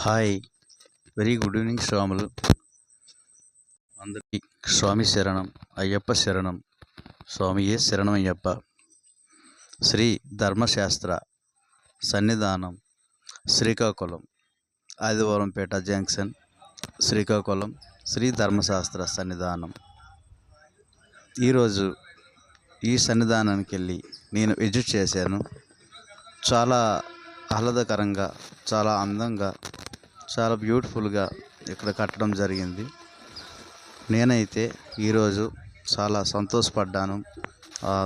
Hi. Very good evening స్వాములు. అందరికీ స్వామి శరణం అయ్యప్ప శరణం స్వామియే శరణం అయ్యప్ప? శ్రీ ధర్మశాస్త్ర సన్నిధానం శ్రీకాకుళం ఆదివారంపేట జంక్షన్ శ్రీకాకుళం శ్రీ ధర్మశాస్త్ర సన్నిధానం. ఈరోజు ఈ సన్నిధానానికి వెళ్ళి నేను విజిట్ చేశాను. చాలా ఆహ్లాదకరంగా చాలా అందంగా చాలా బ్యూటిఫుల్గా ఇక్కడ కట్టడం జరిగింది. నేనైతే ఈరోజు చాలా సంతోషపడ్డాను.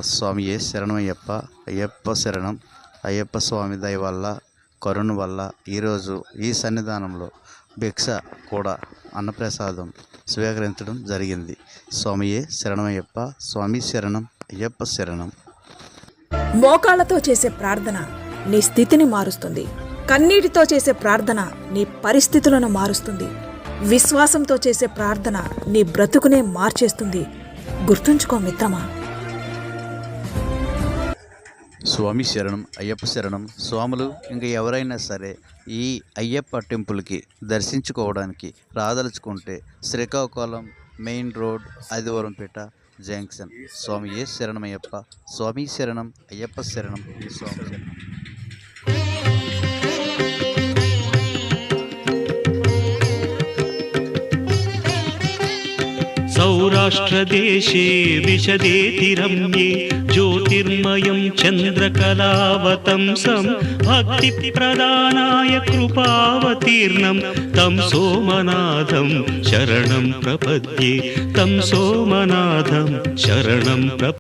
స్వామియే శరణం అయ్యప్ప అయ్యప్ప శరణం అయ్యప్ప స్వామి దయ వల్ల కరుణ వల్ల ఈరోజు ఈ సన్నిధానంలో భిక్ష కూడా అన్నప్రసాదం స్వీకరించడం జరిగింది. స్వామియే శరణమయ్యప్ప స్వామి శరణం అయ్యప్ప శరణం. మోకాళ్ళతో చేసే ప్రార్థన నీ స్థితిని మారుస్తుంది. కన్నీటితో చేసే ప్రార్థన నీ పరిస్థితులను మారుస్తుంది. విశ్వాసంతో చేసే ప్రార్థన నీ బ్రతుకునే మార్చేస్తుంది. గుర్తుంచుకో మిత్రమా. స్వామి శరణం అయ్యప్ప శరణం. స్వాములు ఇంకా ఎవరైనా సరే ఈ అయ్యప్ప టెంపుల్కి దర్శించుకోవడానికి రాదలుచుకుంటే Srikakulam main road Adivarampeta junction. స్వామి ఏ శరణమయ్యప్ప. స్వామి శరణం అయ్యప్ప శరణం. స్వామి శరణం. सौराष्ट्रदेशे विशदेति रम्ये ज्योतिर्मयं चन्द्रकलावतंसं भक्तिप्रदानाय कृपावतीर्णं तं सोमनाथं शरणं प्रपद्ये तं सोमनाथं शरणं प्रप